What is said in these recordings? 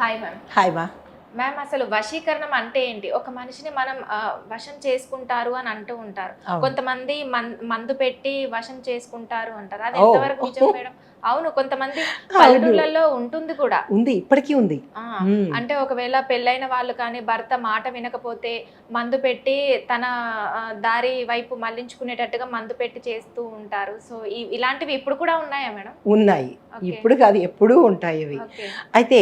Hi ma'am hi మా ma'am అసలు వశీకరణం అంటే ఏంటి? ఒక మనిషిని మనం వశం చేసుకుంటారు అని అంటూ ఉంటారు. కొంతమంది మందు పెట్టి వశం చేసుకుంటారు అంటారు. అది. ఎంతవరకు నిజం మేడం? అవును కొంతమంది పల్లెటూళ్ళలో ఉంటుంది కూడా. ఉంది ఇప్పటికీ ఉంది. అంటే ఒకవేళ పెళ్ళైన వాళ్ళు కానీ భర్త మాట వినకపోతే మందు పెట్టి తన దారి వైపు మళ్ళించుకునేటట్టుగా మందు పెట్టి చేస్తూ ఉంటారు. సో ఇలాంటివి ఇప్పుడు కూడా ఉన్నాయా మేడం? ఉన్నాయి. ఇప్పుడు కాదు ఎప్పుడూ ఉంటాయి అవి అయితే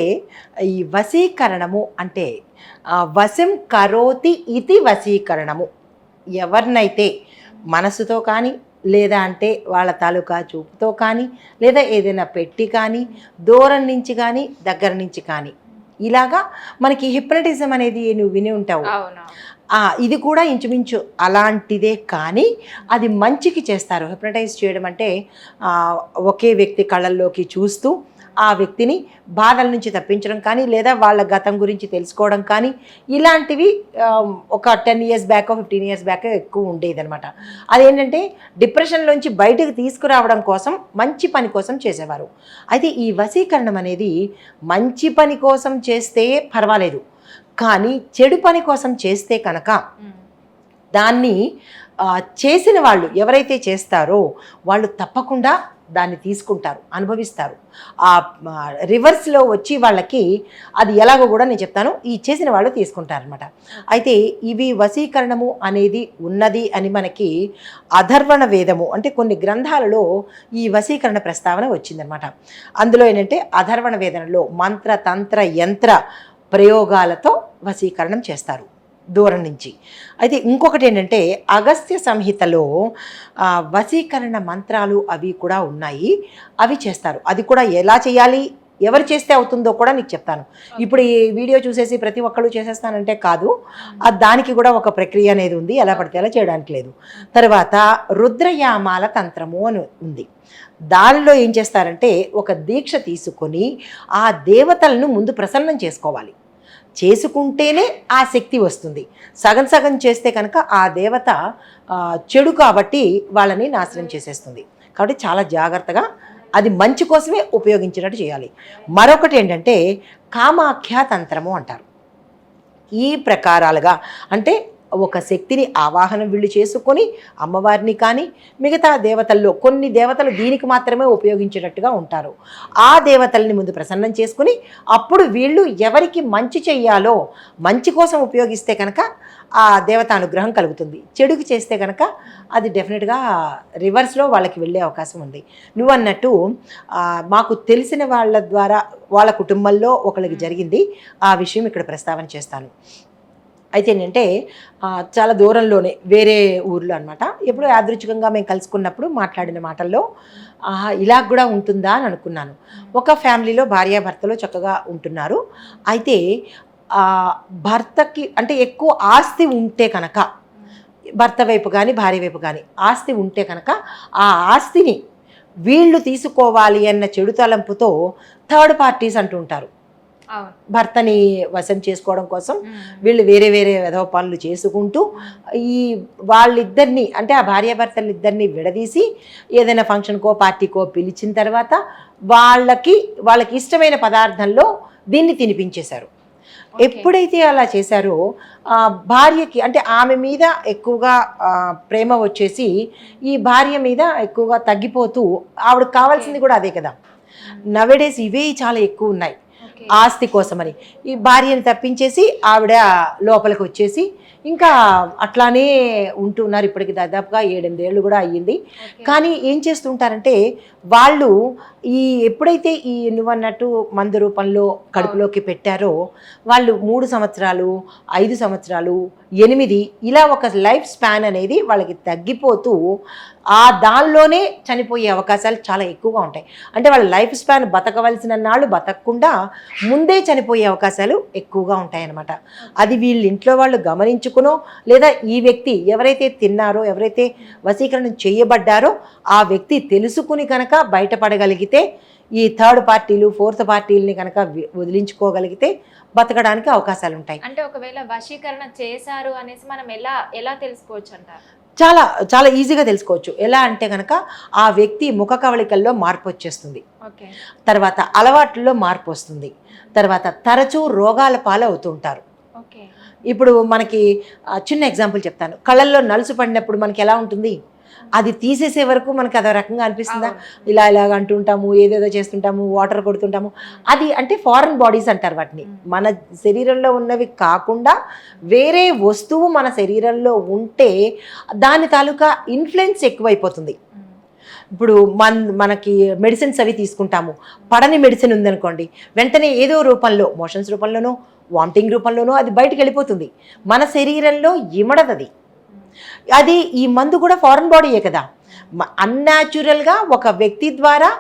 ఈ వశీకరణము అంటే వశం కరోతి ఇది వశీకరణము. ఎవరినైతే మనసుతో కానీ లేదా అంటే వాళ్ళ తాలూకా చూపుతో కానీ లేదా ఏదైనా పెట్టి కానీ దూరం నుంచి కానీ దగ్గర నుంచి కానీ. ఇలాగా మనకి హిప్నటిజం అనేది నువ్వు విని ఉంటావు. ఇది కూడా ఇంచుమించు అలాంటిదే కానీ అది మంచికి చేస్తారు. హిప్నటైజ్ చేయడం అంటే ఒకే వ్యక్తి కళ్ళల్లోకి చూస్తూ ఆ వ్యక్తిని బాధల నుంచి తప్పించడం కానీ లేదా వాళ్ళ గతం గురించి తెలుసుకోవడం కానీ ఇలాంటివి ఒక ten years back fifteen years back ఎక్కువ ఉండేది అనమాట అదేంటంటే డిప్రెషన్లోంచి బయటకు తీసుకురావడం కోసం మంచి పని కోసం చేసేవారు. అయితే ఈ వశీకరణం అనేది మంచి పని కోసం చేస్తే పర్వాలేదు. కానీ చెడు పని కోసం చేస్తే కనుక. దాన్ని చేసిన వాళ్ళు ఎవరైతే చేస్తారో వాళ్ళు తప్పకుండా దాన్ని తీసుకుంటారు అనుభవిస్తారు. ఆ రివర్స్లో వచ్చి వాళ్ళకి అది ఎలాగో కూడా నేను చెప్తాను ఈ చేసిన వాళ్ళు తీసుకుంటారనమాట అయితే ఇవి వశీకరణము అనేది ఉన్నది అని మనకి అధర్వణ వేదము అంటే కొన్ని గ్రంథాలలో ఈ వశీకరణ ప్రస్తావన వచ్చిందనమాట అందులో ఏంటంటే అధర్వణ వేదనలో మంత్ర తంత్ర యంత్ర ప్రయోగాలతో వశీకరణం చేస్తారు. దూరం నుంచి. అయితే ఇంకొకటి ఏంటంటే అగస్త్య సంహితలో వశీకరణ మంత్రాలు అవి కూడా ఉన్నాయి. అవి చేస్తారు. అది కూడా ఎలా చేయాలి ఎవరు చేస్తే అవుతుందో కూడా నీకు చెప్తాను. ఇప్పుడు ఈ వీడియో చూసేసి ప్రతి ఒక్కళ్ళు చేసేస్తానంటే కాదు. దానికి కూడా ఒక ప్రక్రియ అనేది ఉంది. ఎలా పడితే అలా చేయడానికి లేదు. తర్వాత రుద్రయామాల తంత్రము అని ఉంది. దానిలో ఏం చేస్తారంటే ఒక దీక్ష తీసుకొని ఆ దేవతలను ముందు ప్రసన్నం చేసుకోవాలి. చేసుకుంటేనే ఆ శక్తి వస్తుంది. సగం సగం చేస్తే కనుక ఆ దేవత చెడు కాబట్టి వాళ్ళని నాశనం చేసేస్తుంది. కాబట్టి చాలా జాగ్రత్తగా అది మంచి కోసమే ఉపయోగించినట్టు చేయాలి. మరొకటి ఏంటంటే కామాఖ్యా తంత్రము అంటారు. ఈ ప్రకారాలుగా అంటే ఒక శక్తిని ఆవాహనం వీళ్ళు చేసుకొని అమ్మవారిని కానీ మిగతా దేవతల్లో కొన్ని దేవతలు దీనికి మాత్రమే ఉపయోగించేటట్టుగా ఉంటారు. ఆ దేవతల్ని ముందు ప్రసన్నం చేసుకుని అప్పుడు వీళ్ళు ఎవరికి మంచి చెయ్యాలో మంచి కోసం ఉపయోగిస్తే కనుక ఆ దేవత అనుగ్రహం కలుగుతుంది. చెడుకు చేస్తే కనుక అది డెఫినెట్గా రివర్స్లో వాళ్ళకి వెళ్ళే అవకాశం ఉంది. నువ్వు అన్నట్టు మాకు తెలిసిన వాళ్ళ ద్వారా వాళ్ళ కుటుంబంలో ఒకరికి జరిగింది ఆ విషయం ఇక్కడ ప్రస్తావన చేస్తాను. అయితే ఏంటంటే చాలా దూరంలోనే వేరే ఊర్లో అనమాట ఎప్పుడో యాదృచ్ఛికంగా మేము కలుసుకున్నప్పుడు మాట్లాడిన మాటల్లో ఆహా, ఇలా కూడా ఉంటుందా? అని అనుకున్నాను. ఒక ఫ్యామిలీలో భార్యాభర్తలో చక్కగా ఉంటున్నారు. అయితే భర్తకి అంటే ఎక్కువ ఆస్తి ఉంటే కనుక భర్త వైపు కానీ భార్య వైపు కానీ ఆస్తి ఉంటే కనుక ఆ ఆస్తిని వీళ్ళు తీసుకోవాలి అన్న చెడు తలంపుతో థర్డ్ పార్టీస్ అంటూ ఉంటారు. భర్తని వశం చేసుకోవడం కోసం. వీళ్ళు వేరే వేరే విధవ పనులు చేసుకుంటూ ఈ వాళ్ళిద్దరిని అంటే ఆ భార్యాభర్తలు ఇద్దరిని విడదీసి ఏదైనా ఫంక్షన్కో పార్టీకో పిలిచిన తర్వాత వాళ్ళకి వాళ్ళకి ఇష్టమైన పదార్థంలో దీన్ని తినిపించేశారు. ఎప్పుడైతే అలా చేశారో ఆ, భార్యకి అంటే ఆమె మీద ఎక్కువగా ప్రేమ వచ్చేసి ఈ భార్య మీద ఎక్కువగా తగ్గిపోతూ ఆవిడకి కావాల్సింది కూడా అదే కదా నవడేస్ ఇవే చాలా ఎక్కువ ఉన్నాయి. ఆస్తి కోసమని. ఈ భార్యని తప్పించేసి ఆవిడ లోపలికి వచ్చేసి ఇంకా అట్లానే ఉంటున్నారు. ఇప్పటికి దాదాపుగా ఏడెనిమిదేళ్ళు కూడా అయ్యింది. కానీ ఏం చేస్తుంటారంటే వాళ్ళు ఈ ఎప్పుడైతే ఈ నువ్వన్నట్టు మందు రూపంలో కడుపులోకి పెట్టారో వాళ్ళు మూడు సంవత్సరాలు ఐదు సంవత్సరాలు ఎనిమిది ఇలా ఒక లైఫ్ స్పాన్ అనేది వాళ్ళకి తగ్గిపోతూ ఆ దానిలోనే చనిపోయే అవకాశాలు చాలా ఎక్కువగా ఉంటాయి. అంటే వాళ్ళ లైఫ్ స్పాన్ బతకవలసిన నాళ్ళు బతకకుండా ముందే చనిపోయే అవకాశాలు ఎక్కువగా ఉంటాయన్నమాట. అది వీళ్ళ ఇంట్లో వాళ్ళు గమనించుకునో లేదా ఈ వ్యక్తి ఎవరైతే తిన్నారో ఎవరైతే వశీకరణం చేయబడ్డారో ఆ వ్యక్తి తెలుసుకుని కనుక బయటపడగలిగితే ఈ థర్డ్ పార్టీలు ఫోర్త్ పార్టీలని కనుక వదిలించుకోగలిగితే బతకడానికి అవకాశాలు ఉంటాయి అంటే ఒకవేళ వశీకరణ చేశారు అనేసి మనం ఎలా ఎలా తెలుసుకోవచ్చు అంటారు చాలా చాలా ఈజీగా తెలుసుకోవచ్చు. ఎలా అంటే కనుక ఆ వ్యక్తి ముఖ కవళికల్లో మార్పు వచ్చేస్తుంది ఓకే. తర్వాత అలవాట్లలో మార్పు వస్తుంది తర్వాత తరచూ రోగాల పాలు అవుతుంటారు ఓకే ఇప్పుడు మనకి చిన్న ఎగ్జాంపుల్ చెప్తాను. కళ్ళల్లో నలుసు పడినప్పుడు మనకి ఎలా ఉంటుంది? అది తీసేసే వరకు మనకి అదో రకంగా అనిపిస్తుందా? ఇలా ఇలాగ అంటుంటాము ఏదేదో చేస్తుంటాము వాటర్ కొడుతుంటాము. అది అంటే ఫారెన్ బాడీస్ అంటారు వాటిని. మన శరీరంలో ఉన్నవి కాకుండా వేరే వస్తువు మన శరీరంలో ఉంటే దాని తాలూకా ఇన్ఫ్లుయెన్స్ ఎక్కువైపోతుంది. ఇప్పుడు మన మనకి మెడిసిన్స్ అవి తీసుకుంటాము. పడని మెడిసిన్ ఉందనుకోండి వెంటనే ఏదో రూపంలో మోషన్స్ రూపంలోనో వామిటింగ్ రూపంలోనో అది బయటకు వెళ్ళిపోతుంది. మన శరీరంలో ఇమడదు అది అది ఈ మందు కూడా ఫారెన్ బాడీయే కదా. అన్యాచురల్గా ఒక వ్యక్తి ద్వారా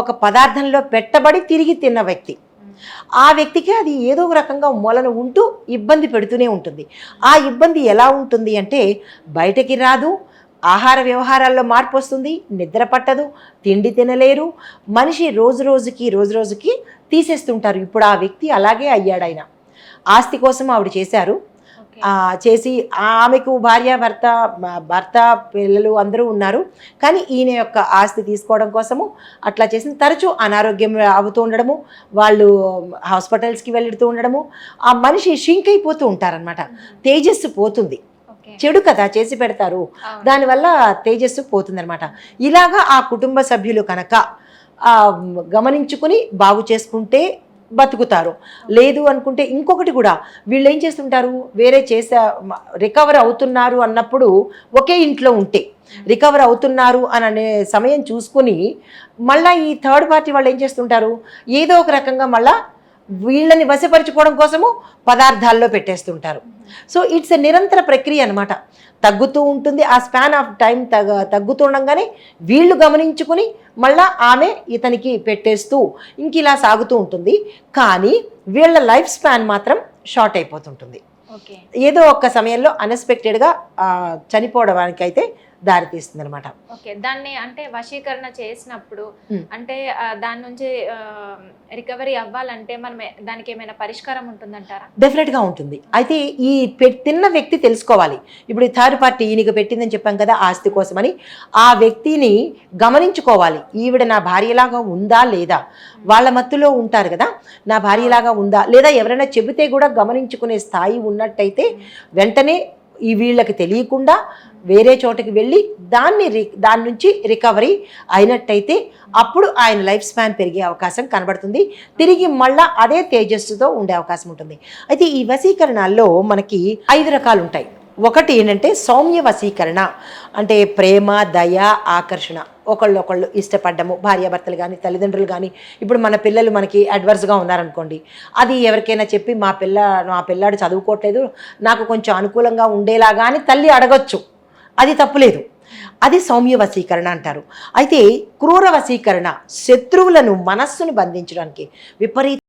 ఒక పదార్థంలో పెట్టబడి తిరిగి తిన్న వ్యక్తి. ఆ వ్యక్తికి అది ఏదో ఒక రకంగా మూలన ఉంటూ ఇబ్బంది పెడుతూనే ఉంటుంది. ఆ ఇబ్బంది ఎలా ఉంటుంది అంటే బయటకి రాదు ఆహార వ్యవహారాల్లో మార్పు వస్తుంది నిద్ర పట్టదు తిండి తినలేరు. మనిషి రోజు రోజుకి రోజు రోజుకి తీసేస్తుంటారు. ఇప్పుడు ఆ వ్యక్తి అలాగే అయ్యాడు ఆయన ఆస్తి కోసం ఆవిడ చేశారు. చేసి ఆమెకు భార్య భర్త భర్త పిల్లలు అందరూ ఉన్నారు. కానీ ఈయన యొక్క ఆస్తి తీసుకోవడం కోసము అట్లా చేసిన తరచూ అనారోగ్యం అవుతూ ఉండడము వాళ్ళు హాస్పిటల్స్కి వెళ్తూ ఉండడము ఆ మనిషి షింక్ అయిపోతూ ఉంటారనమాట తేజస్సు పోతుంది. చెడు కదా చేసి పెడతారు. దానివల్ల తేజస్సు పోతుందన్నమాట. ఇలాగా ఆ కుటుంబ సభ్యులు కనుక గమనించుకుని బాగు చేసుకుంటే బతుకుతారు. లేదు అనుకుంటే ఇంకొకటి కూడా వీళ్ళు ఏం చేస్తుంటారు? వేరే చేసే రికవర్ అవుతున్నారు అన్నప్పుడు ఒకే ఇంట్లో ఉంటే రికవర్ అవుతున్నారు అని అనే సమయం చూసుకుని మళ్ళీ ఈ థర్డ్ పార్టీ వాళ్ళు ఏం చేస్తుంటారు? ఏదో ఒక రకంగా మళ్ళా వీళ్ళని వశపరచుకోవడం కోసము పదార్థాల్లో పెట్టేస్తుంటారు. సో ఇట్స్ ఎ నిరంతర ప్రక్రియ అనమాట తగ్గుతూ ఉంటుంది. ఆ స్పాన్ ఆఫ్ టైం తగ్గ తగ్గుతుండగానే వీళ్ళు గమనించుకుని మళ్ళా ఆమె ఇతనికి పెట్టేస్తూ ఇంక ఇలా సాగుతూ ఉంటుంది. కానీ వీళ్ళ లైఫ్ స్పాన్ మాత్రం షార్ట్ అయిపోతుంటుంది. ఏదో ఒక్క సమయంలో అన్ఎక్స్పెక్టెడ్గా చనిపోవడానికి అయితే దారితీస్తుంది అనమాట ఓకే దాన్ని అంటే వశీకరణ చేసినప్పుడు. అంటే దాని నుంచి రికవరీ అవ్వాలంటే మనం దానికి ఏమైనా పరిష్కారం ఉంటుందంటారా? డెఫినెట్గా ఉంటుంది. అయితే ఈ తిన్న వ్యక్తి తెలుసుకోవాలి. ఇప్పుడు ఈ థర్డ్ పార్టీ ఈయనకి పెట్టిందని చెప్పాం కదా ఆస్తి కోసమని. ఆ వ్యక్తిని గమనించుకోవాలి. ఈవిడ నా భార్యలాగా ఉందా లేదా? వాళ్ళ మత్తులో ఉంటారు కదా నా భార్యలాగా ఉందా? లేదా ఎవరైనా చెబితే కూడా గమనించుకునే స్థాయి ఉన్నట్టయితే వెంటనే ఈ వీళ్ళకి తెలియకుండా వేరే చోటకి వెళ్ళి దాన్ని రి దాని నుంచి రికవరీ అయినట్టయితే అప్పుడు ఆయన లైఫ్ స్పాన్ పెరిగే అవకాశం కనబడుతుంది. తిరిగి మళ్ళా అదే తేజస్సుతో ఉండే అవకాశం ఉంటుంది. అయితే ఈ వశీకరణాల్లో మనకి ఐదు రకాలు ఉంటాయి ఒకటి ఏంటంటే సౌమ్య వశీకరణ. అంటే ప్రేమ దయ ఆకర్షణ. ఒకళ్ళు ఒకళ్ళు ఇష్టపడ్డము భార్యాభర్తలు కానీ తల్లిదండ్రులు కానీ ఇప్పుడు మన పిల్లలు మనకి అడ్వర్స్గా ఉన్నారనుకోండి అది ఎవరికైనా చెప్పి మా పిల్ల మా పిల్లాడు చదువుకోవట్లేదు నాకు కొంచెం అనుకూలంగా ఉండేలాగా అని తల్లి అడగొచ్చు. అది తప్పులేదు. అది సౌమ్య వశీకరణ అంటారు. అయితే క్రూర వశీకరణ శత్రువులను మనస్సును బంధించడానికి విపరీత